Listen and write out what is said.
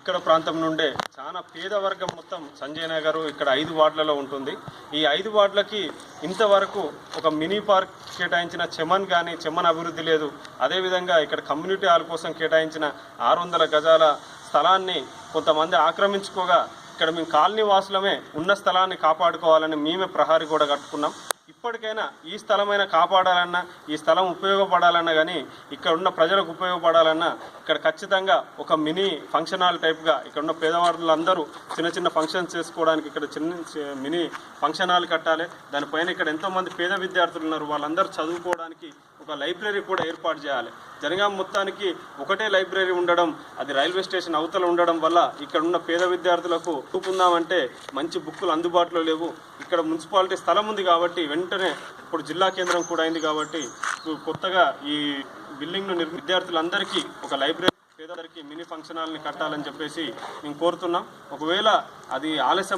ఇక్కడ ప్రాంతం నుండే చాలా పేద వర్గం మొత్తం సంజయ్ నగర్ ఇక్కడ ఐదు వార్డులలో ఉంటుంది. ఈ ఐదు వార్డులకి ఇంతవరకు ఒక మినీ పార్క్ కేటాయించిన చెమన్ కానీ చెమన్ అభివృద్ధి లేదు. అదేవిధంగా ఇక్కడ కమ్యూనిటీ హాల్ కోసం కేటాయించిన ఆరు వందల గజాల స్థలాన్ని కొంతమంది ఆక్రమించుకోగా ఇక్కడ మేము కాలనీ వాసులమే ఉన్న స్థలాన్ని కాపాడుకోవాలని మేమే ప్రహారీ కూడా కట్టుకున్నాం. ఇప్పటికైనా ఈ స్థలమైనా కాపాడాలన్నా ఈ స్థలం ఉపయోగపడాలన్నా కానీ ఇక్కడ ఉన్న ప్రజలకు ఉపయోగపడాలన్నా ఇక్కడ ఖచ్చితంగా ఒక మినీ ఫంక్షన్ హాల్ టైప్గా ఇక్కడ ఉన్న పేదవాళ్ళందరూ చిన్న చిన్న ఫంక్షన్స్ చేసుకోవడానికి ఇక్కడ చిన్న చి- మినీ ఫంక్షన్ హాల్ కట్టాలి. దానిపైన ఇక్కడ ఎంతోమంది పేద విద్యార్థులు ఉన్నారు. వాళ్ళందరూ చదువుకోవడానికి ఒక లైబ్రరీ కూడా ఏర్పాటు చేయాలి. జనగాం మొత్తానికి ఒకటే లైబ్రరీ ఉండడం అది రైల్వే స్టేషన్ అవతల ఉండడం వల్ల ఇక్కడ ఉన్న పేద విద్యార్థులకు చూపుందామంటే మంచి బుక్కులు అందుబాటులో లేవు. ఇక్కడ మున్సిపాలిటీ స్థలం ఉంది కాబట్టి వెంటనే ఇప్పుడు జిల్లా కేంద్రం కూడా అయింది కాబట్టి కొత్తగా ఈ బిల్డింగ్ను నిర్మి విద్యార్థులందరికీ ఒక లైబ్రరీ పేదరికి మినీ ఫంక్షన్ హాల్ని కట్టాలని చెప్పేసి మేము కోరుతున్నాం. ఒకవేళ అది ఆలస్యం